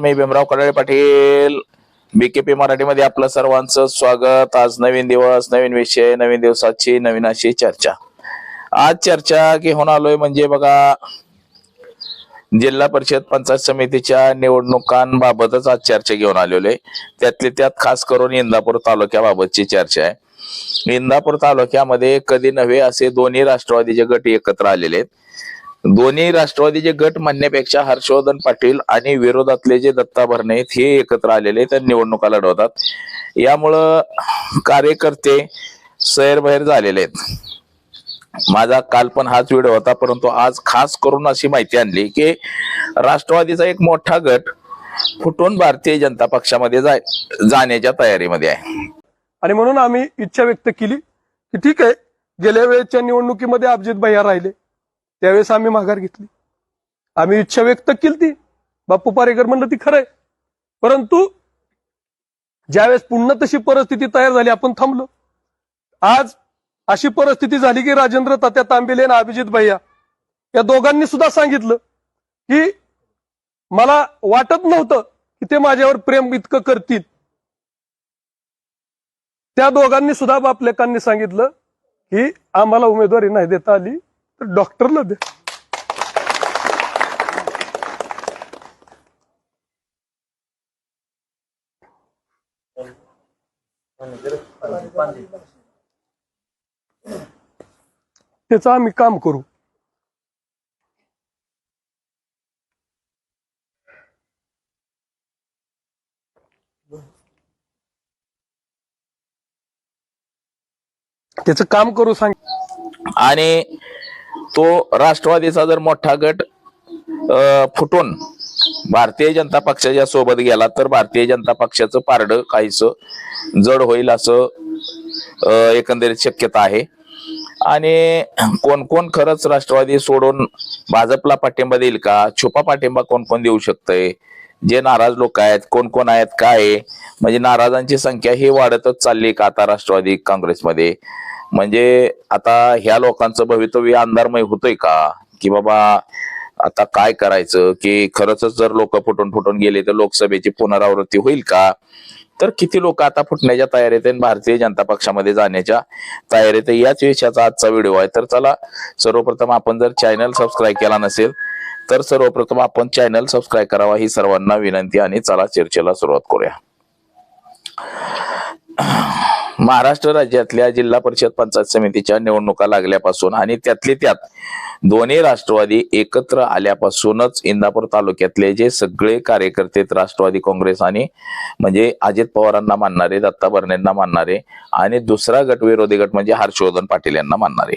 मी Bhimrao Kadale Patil. BKP मराठीमध्ये आपलं सर्वांचं स्वागत. आज नवीन दिवस नवीन विषय नवीन दिवसाची नवीन अशी चर्चा. आज चर्चा घेऊन आलोय म्हणजे बघा जिल्हा परिषद पंचायत समितीच्या निवडणुकांबाबतच आज चर्चा घेऊन आलेलो आहे. त्यातली त्यात खास करून इंदापूर तालुक्याबाबतची चर्चा आहे. इंदापूर तालुक्यामध्ये कधी नव्हे असे दोन्ही राष्ट्रवादीचे गट एकत्र आलेले आहेत. दोन्ही राष्ट्रवादीचे गट म्हणण्यापेक्षा हर्षवर्धन पाटील आणि विरोधातले जे दत्ता भरणे आहेत हे एकत्र आलेले तर निवडणुका लढवतात. यामुळं कार्यकर्ते सैरभैर झालेले आहेत. माझा काल पण हाच व्हिडिओ होता परंतु आज खास करून अशी माहिती आणली की राष्ट्रवादीचा एक मोठा गट फुटून भारतीय जनता पक्षामध्ये जाय जाण्याच्या तयारीमध्ये आहे. आणि म्हणून आम्ही इच्छा व्यक्त केली की ठीक आहे गेल्या वेळेच्या निवडणुकीमध्ये अभिजित भैया राहिले. त्यावेळेस आम्ही माघार घेतली. आम्ही इच्छा व्यक्त केली ती बाप्पू पारेकर म्हणलं ती खरंय. परंतु ज्यावेळेस पुन्हा तशी परिस्थिती तयार झाली आपण थांबलो. आज अशी परिस्थिती झाली की राजेंद्र तात्या तांबेले आणि अभिजित भैया या दोघांनी सुद्धा सांगितलं की मला वाटत नव्हतं की ते माझ्यावर प्रेम इतकं करतील. त्या दोघांनी सुद्धा बापलेकांनी सांगितलं की आम्हाला उमेदवारी नाही देता आली. तर डॉक्टरला दे. त्याचं आम्ही काम करू. त्याचं काम करू सांग. आणि तो राष्ट्रवादीचा जर मोठा गट फुटून भारतीय जनता पक्षाच्या सोबत गेला तर भारतीय जनता पक्षाचं पारडं काहीस जड होईल असं एकंदरीत शक्यता आहे. आणि कोण कोण खरंच राष्ट्रवादी सोडून भाजपला पाठिंबा देईल का? छुपा पाठिंबा कोण कोण देऊ शकतंय? जे नाराज लोक आहेत कोण कोण आहेत काय म्हणजे नाराजांची संख्या ही वाढतच चालली का आता राष्ट्रवादी काँग्रेसमध्ये? म्हणजे आता ह्या लोकांचं भवितव्य अंधारमय होतंय का? की बाबा आता काय करायचं? की खरंच जर लोक फुटून फुटून गेले तर लोकसभेची पुनरावृत्ती होईल का? तर किती लोक आता फुटण्याच्या तयारीत आहेत? भारतीय जनता पक्षामध्ये जाण्याच्या तयारीत याच विषयाचा आजचा व्हिडिओ आहे. तर चला सर्वप्रथम आपण जर चॅनल सबस्क्राईब केला नसेल तर सर्वप्रथम आपण चॅनल सबस्क्राईब करावा ही सर्वांना विनंती आणि चला चर्चेला सुरुवात करूया. महाराष्ट्र राज्यातल्या जिल्हा परिषद पंचायत समितीच्या निवडणुका लागल्यापासून आणि त्यातले त्यात दोन्ही राष्ट्रवादी एकत्र आल्यापासूनच इंदापूर तालुक्यातले जे सगळे कार्यकर्ते राष्ट्रवादी काँग्रेस आणि म्हणजे अजित पवारांना मानणारे दत्ता भरणेंना मानणारे आणि दुसरा गट विरोधी गट म्हणजे हर्षवर्धन पाटील यांना मानणारे.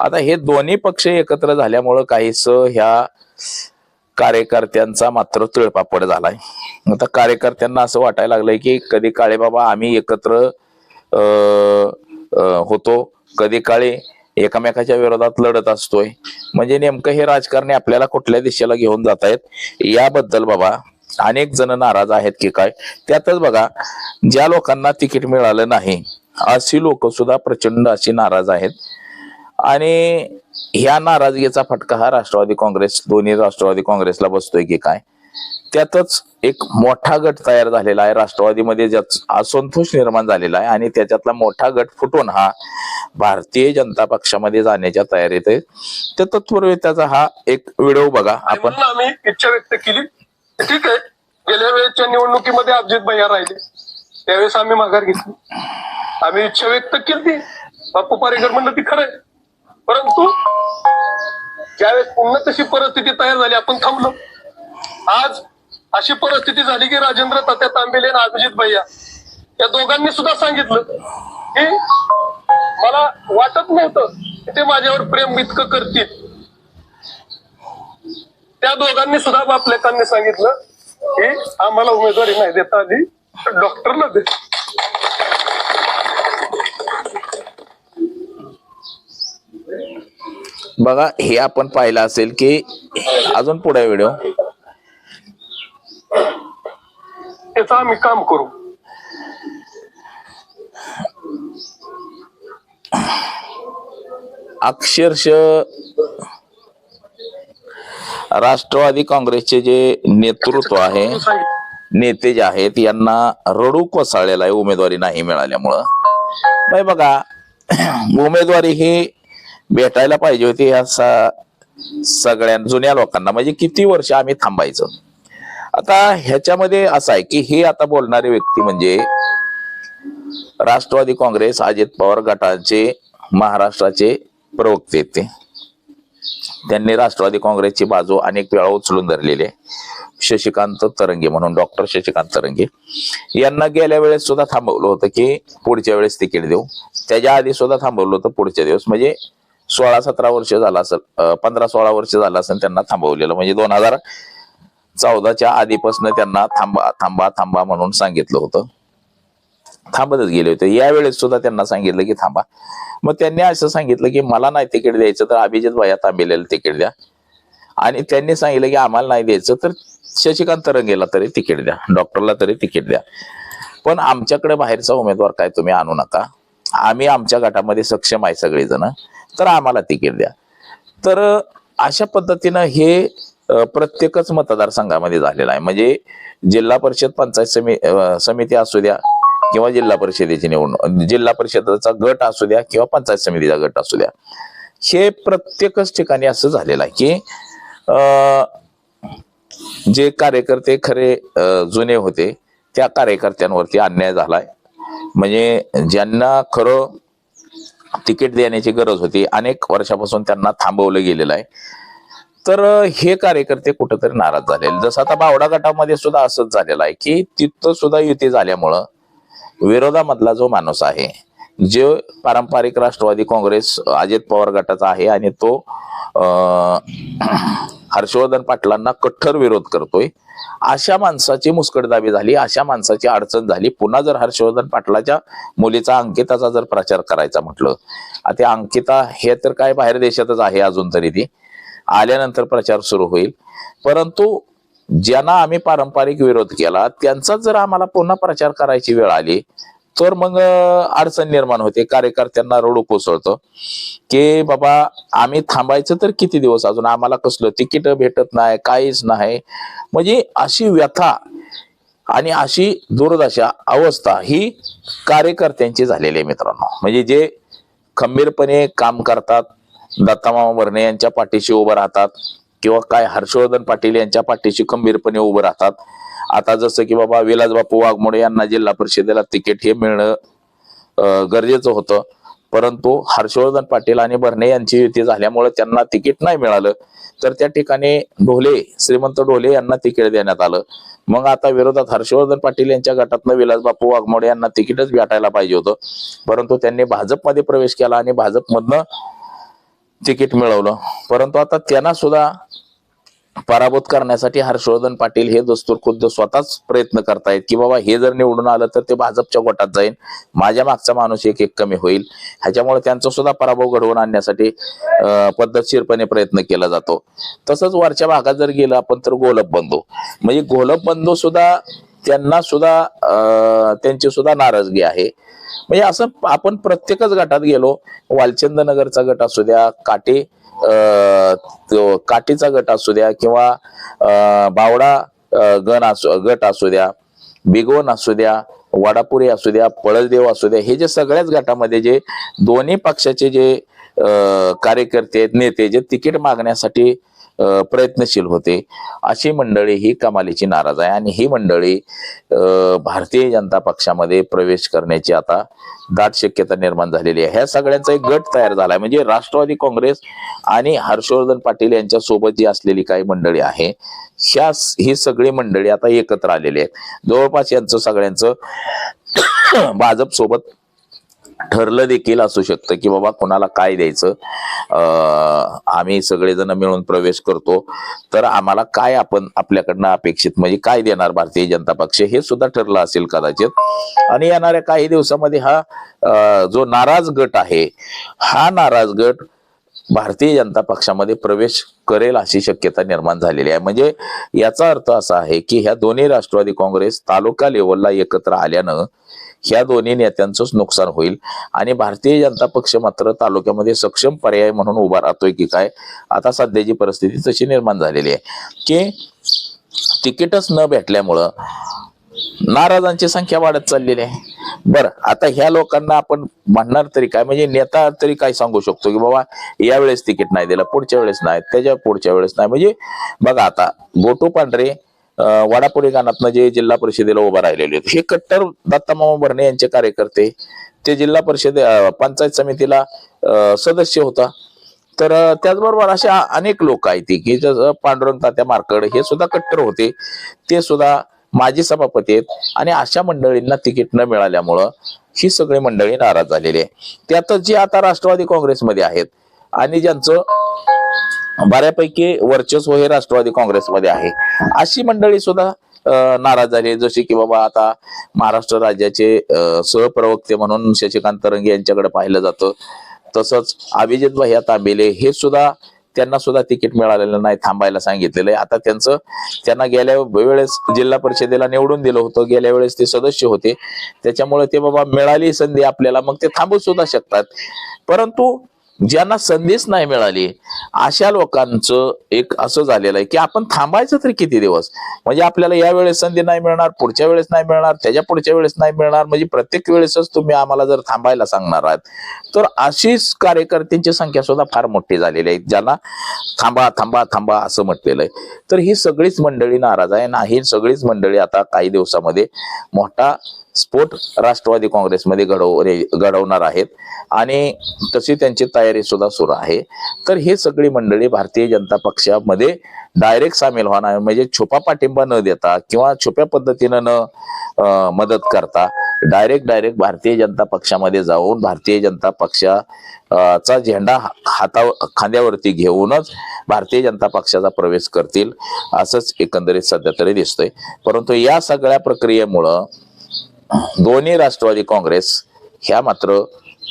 आता हे दोन्ही पक्ष एकत्र झाल्यामुळं काहीस ह्या कार्यकर्त्यांचा मात्र तळपापड झालाय. आता कार्यकर्त्यांना असं वाटायला लागलंय की कधी काळे बाबा आम्ही एकत्र होतो. कधी काळी एकमेकाच्या विरोधात लढत असतोय. म्हणजे नेमकं हे राजकारणी आपल्याला कुठल्या दिशेला घेऊन जात आहेत याबद्दल बाबा अनेक जण नाराज आहेत की काय? त्यातच बघा ज्या लोकांना तिकीट मिळालं नाही अशी लोक सुद्धा प्रचंड अशी नाराज आहेत. आणि ह्या नाराजगीचा फटका हा राष्ट्रवादी काँग्रेस दोन्ही राष्ट्रवादी काँग्रेसला बसतोय की काय? त्यातच एक मोठा गट तयार झालेला आहे. राष्ट्रवादीमध्ये असंतोष निर्माण झालेला आहे आणि त्याच्यातला मोठा गट फुटून हा भारतीय जनता पक्षामध्ये जाण्याच्या तयारीत आहे. तर तत्पूर्वी त्याचा हा एक व्हिडिओ बघा. आपण आम्ही इच्छा व्यक्त केली. ठीक आहे. गेल्या वेळेच्या निवडणुकीमध्ये अभिजित भैया राहिले. त्यावेळेस आम्ही माघार घेतली. आम्ही इच्छा व्यक्त केली. ती बाप्पू पारेकर म्हणलं ती खरंय परंतु ज्यावेळेस पुन्हा तशी परिस्थिती तयार झाली आपण थांबलो. आज अशी परिस्थिती झाली की राजेंद्र तात्या तांबेले आणि अभिजित भैया या दोघांनी सुद्धा सांगितलं की मला वाटत नव्हतं ते माझ्यावर प्रेम इतकं करतील. त्या दोघांनी सुद्धा बापलेकांनी सांगितलं की आम्हाला उमेदवारी नाही देता आली डॉक्टरला दे. बघा हे आपण पाहिलं असेल की अजून पुढे व्हिडिओ. त्याचं आम्ही काम करू. अक्षरश राष्ट्रवादी काँग्रेसचे जे नेतृत्व आहे नेते जे आहेत यांना रडू कोसळलेला आहे उमेदवारी नाही मिळाल्यामुळं. नाही बघा उमेदवारी ही भेटायला पाहिजे होती ह्या सगळ्या जुन्या लोकांना. म्हणजे किती वर्ष आम्ही थांबायचं? आता ह्याच्यामध्ये असं आहे की हे आता बोलणारी व्यक्ती म्हणजे राष्ट्रवादी काँग्रेस अजित पवार गटाचे महाराष्ट्राचे प्रवक्ते ते. त्यांनी राष्ट्रवादी काँग्रेसची बाजू अनेक वेळा उचलून धरलेली आहे. शशिकांत तरंगे म्हणून डॉक्टर शशिकांत तरंगे. यांना गेल्या वेळेस सुद्धा थांबवलं होतं की पुढच्या वेळेस तिकीट देऊ. त्याच्या आधी सुद्धा थांबवलं होतं पुढच्या दिवस. म्हणजे सोळा सतरा वर्ष झाला असेल पंधरा सोळा वर्ष झालं असेल त्यांना थांबवलेलं. म्हणजे दोन हजार चौदाच्या आधीपासून त्यांना थांबा थांबा थांबा म्हणून सांगितलं होतं. थांबतच गेले होते. यावेळेस सुद्धा त्यांना सांगितलं की थांबा. मग त्यांनी असं सांगितलं की मला नाही तिकीट द्यायचं तर अभिजित भाया तांबेलेला तिकीट द्या. आणि त्यांनी सांगितलं की आम्हाला नाही द्यायचं तर शशिकांत तरंगेला तरी तिकीट द्या. डॉक्टरला तरी तिकीट द्या. पण आमच्याकडे बाहेरचा उमेदवार काय तुम्ही आणू नका. आम्ही आमच्या गटामध्ये सक्षम आहे सगळेजण. तर आम्हाला तिकीट द्या. तर अशा पद्धतीनं हे प्रत्येकच मतदारसंघामध्ये झालेला आहे. म्हणजे जिल्हा परिषद पंचायत समि समिती असू द्या किंवा जिल्हा परिषदेची निवडणूक जिल्हा परिषदेचा गट असू द्या किंवा पंचायत समितीचा गट असू द्या. हे प्रत्येकच ठिकाणी असं झालेलं आहे की अं, जे कार्यकर्ते खरे जुने होते त्या कार्यकर्त्यांवरती अन्याय झालाय. म्हणजे ज्यांना खरं तिकीट देण्याची गरज होती अनेक वर्षापासून त्यांना थांबवलं गेलेलं आहे. तर हे कार्यकर्ते कुठेतरी नाराज झालेले. जसं आता बावडा गटामध्ये सुद्धा असंच झालेलं आहे की तिथं सुद्धा युती झाल्यामुळं विरोधामधला जो माणूस आहे जे पारंपरिक राष्ट्रवादी काँग्रेस अजित पवार गटाचा आहे आणि तो हर्षवर्धन पाटलांना कठ्ठर विरोध करतोय अशा माणसाची मुस्कटदाबी झाली अशा माणसाची अडचण झाली. पुन्हा जर हर्षवर्धन पाटलाच्या मुलीचा अंकिताचा जर प्रचार करायचा म्हटलं आता अंकिता हे तर काय बाहेर देशातच आहे अजून तरी ती. आल्यानंतर प्रचार सुरू होईल. परंतु ज्यांना आम्ही पारंपरिक विरोध केला त्यांचाच जर आम्हाला पुन्हा प्रचार करायची वेळ आली तर मग अडचण निर्माण होते. कार्यकर्त्यांना रडू कोसळतं. की बाबा आम्ही थांबायचं तर किती दिवस अजून? आम्हाला कसलं तिकीट भेटत नाही काहीच नाही. म्हणजे अशी व्यथा आणि अशी दुर्दशा अवस्था ही कार्यकर्त्यांची झालेली आहे मित्रांनो. म्हणजे जे खंबीरपणे काम करतात दत्तामामा भरणे यांच्या पाठीशी उभं राहतात किंवा काय हर्षवर्धन पाटील यांच्या पाठीशी खंबीरपणे उभं राहतात. आता जसं की बाबा विलासबापू वाघमोडे यांना जिल्हा परिषदेला तिकीट हे मिळणं गरजेचं होतं. परंतु हर्षवर्धन पाटील आणि भरणे यांची युती झाल्यामुळे त्यांना तिकीट नाही मिळालं. तर त्या ठिकाणी ढोले श्रीमंत ढोले यांना तिकीट देण्यात आलं. मग आता विरोधात हर्षवर्धन पाटील यांच्या गटातनं विलासबापू वाघमोडे यांना तिकीटच भेटायला पाहिजे होतं. परंतु त्यांनी भाजपमध्ये प्रवेश केला आणि भाजपमधनं तिकीट मिळवलं. परंतु आता त्यांना सुद्धा पराभूत करण्यासाठी हर्षवर्धन पाटील हे दस्तूर खुद्द स्वतःच प्रयत्न करतायत की बाबा हे जर निवडून आलं तर ते भाजपच्या गोटात जाईल. माझ्या मागचा माणूस एक एक कमी होईल. ह्याच्यामुळे त्यांचा सुद्धा पराभव घडवून आणण्यासाठी पद्धतशीरपणे प्रयत्न केला जातो. तसंच वरच्या भागात जर गेलं आपण तर गोलप बंधू म्हणजे गोलप बंधू सुद्धा त्यांना सुद्धा त्यांची सुद्धा नाराजगी आहे. म्हणजे असं आपण प्रत्येकच गटात गेलो वालचंद नगरचा गट असू द्या काटे तो काटीचा गट असू द्या किंवा बावडा गण असू गट असू द्या बिगोन असू द्या वडापुरी असू द्या पळसदेव असू द्या हे जे सगळ्याच गटामध्ये जे दोन्ही पक्षाचे जे कार्यकर्ते आहेत नेते जे तिकीट मागण्यासाठी प्रयत्नशील होते. अशी मंडळी ही कमालीची नाराज आहे आणि ही मंडळी भारतीय जनता पक्षामध्ये प्रवेश करण्याची आता दाट शक्यता निर्माण झालेली आहे. ह्या सगळ्यांचा एक गट तयार झालाय. म्हणजे राष्ट्रवादी काँग्रेस आणि हर्षवर्धन पाटील यांच्या सोबत जी असलेली काही मंडळी आहे ह्या ही सगळी मंडळी आता एकत्र आलेली आहेत. जवळपास यांचं सगळ्यांचं भाजप सोबत ठरलं देखील असू शकतं की बाबा कोणाला काय द्यायचं? आम्ही सगळेजण मिळून प्रवेश करतो. तर आम्हाला काय आपण आपल्याकडनं अपेक्षित म्हणजे काय देणार भारतीय जनता पक्ष? हे सुद्धा ठरलं असेल कदाचित. आणि येणाऱ्या काही दिवसामध्ये हा जो नाराज गट आहे हा नाराज गट भारतीय जनता पक्षामध्ये प्रवेश करेल अशी शक्यता निर्माण झालेली आहे. म्हणजे याचा अर्थ असा आहे की ह्या दोन्ही राष्ट्रवादी काँग्रेस तालुका लेवलला एकत्र आल्यानं ह्या दोन्ही नेत्यांचंच नुकसान होईल. आणि भारतीय जनता पक्ष मात्र तालुक्यामध्ये सक्षम पर्याय म्हणून उभा राहतोय की काय? आता सध्याची परिस्थिती तशी निर्माण झालेली आहे. की तिकीटच न भेटल्यामुळं नाराजांची संख्या वाढत चाललेली आहे. बरं आता ह्या लोकांना आपण म्हणणार तरी काय? म्हणजे नेता तरी काय सांगू शकतो की बाबा यावेळेस तिकीट नाही दिलं पुढच्या वेळेस नाही त्याच्या पुढच्या वेळेस नाही? म्हणजे बघा आता गोटू पांढरे अं, वाडापुरी गाणातनं जे जिल्हा परिषदेला उभा राहिलेले आहेत हे कट्टर दत्तामामा भरणे यांचे कार्यकर्ते ते जिल्हा परिषद पंचायत समितीला सदस्य होता. तर त्याचबरोबर अशा अनेक लोक आहेत की जसं पांडुरंग तात्या मार्कड हे सुद्धा कट्टर होते. ते सुद्धा माजी सभापती आहेत आणि अशा मंडळींना तिकीट न मिळाल्यामुळं ही सगळी मंडळी नाराज झालेली आहे. त्यातच जे आता राष्ट्रवादी काँग्रेसमध्ये आहेत आणि ज्यांचं बऱ्यापैकी वर्चस्व हे राष्ट्रवादी काँग्रेसमध्ये आहे. अशी मंडळी सुद्धा नाराज झाली. जसे जशी की बाबा आता महाराष्ट्र राज्याचे सहप्रवक्ते म्हणून शशिकांत तरंगे यांच्याकडे पाहिलं जातं. तसंच अभिजित भैया तांबेले हे सुद्धा त्यांना सुद्धा तिकीट मिळालेलं नाही थांबायला सांगितलेलं आहे. आता त्यांचं त्यांना गेल्या वेळेस जिल्हा परिषदेला निवडून दिलं होतं. गेल्या वेळेस ते सदस्य होते. त्याच्यामुळे ते बाबा मिळाली संधी आपल्याला मग ते थांबू सुद्धा शकतात. परंतु ज्यांना संधीच नाही मिळाली अशा लोकांचं एक असं झालेलं आहे की आपण थांबायचं तरी किती दिवस? म्हणजे आपल्याला या वेळेस संधी नाही मिळणार पुढच्या वेळेस नाही मिळणार त्याच्या पुढच्या वेळेस नाही मिळणार म्हणजे प्रत्येक वेळेसच तुम्ही आम्हाला जर थांबायला सांगणार आहात तर अशीच कार्यकर्त्यांची संख्या सुद्धा फार मोठी झालेली आहे ज्यांना थांबा थांबा थांबा असं म्हटलेलं आहे. तर ही सगळीच मंडळी नाराज आहे ना ही सगळीच मंडळी आता काही दिवसामध्ये मोठा स्फोट राष्ट्रवादी काँग्रेसमध्ये घडव घडवणार आहेत. आणि तशी त्यांची तयारी सुद्धा सुरू आहे. तर हे सगळी मंडळी भारतीय जनता पक्षामध्ये डायरेक्ट सामील होणार म्हणजे छुपा पाठिंबा न देता किंवा छुप्या पद्धतीनं न मदत करता डायरेक्ट डायरेक्ट भारतीय जनता पक्षामध्ये जाऊन भारतीय जनता पक्षाचा झेंडा हाता खांद्यावरती घेऊनच भारतीय जनता पक्षाचा प्रवेश करतील असंच एकंदरीत सध्या तरी दिसतंय. परंतु या सगळ्या प्रक्रियेमुळं दोन्ही राष्ट्रवादी काँग्रेस ह्या मात्र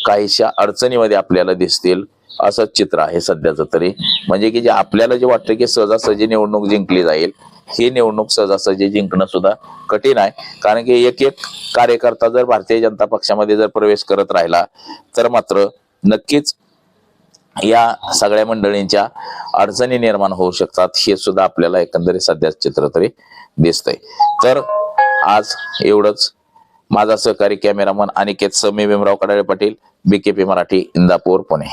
काहीशा अडचणीमध्ये आपल्याला दिसतील असं चित्र आहे सध्याचं तरी. म्हणजे की जे आपल्याला जे वाटतं की सहजासहजी निवडणूक जिंकली जाईल ही निवडणूक सहजासहजी जिंकणं सुद्धा कठीण आहे. कारण की एक एक कार्यकर्ता जर भारतीय जनता पक्षामध्ये जर प्रवेश करत राहिला तर मात्र नक्कीच या सगळ्या मंडळींच्या अडचणी निर्माण होऊ शकतात हे सुद्धा आपल्याला एकंदरीत सध्या चित्र तरी दिसतंय. तर आज एवढंच. माझा सहकारी कॅमेरामन अनिकेत समी भीमराव कडाळे पाटील बीकेपी मराठी इंदापूर पुणे.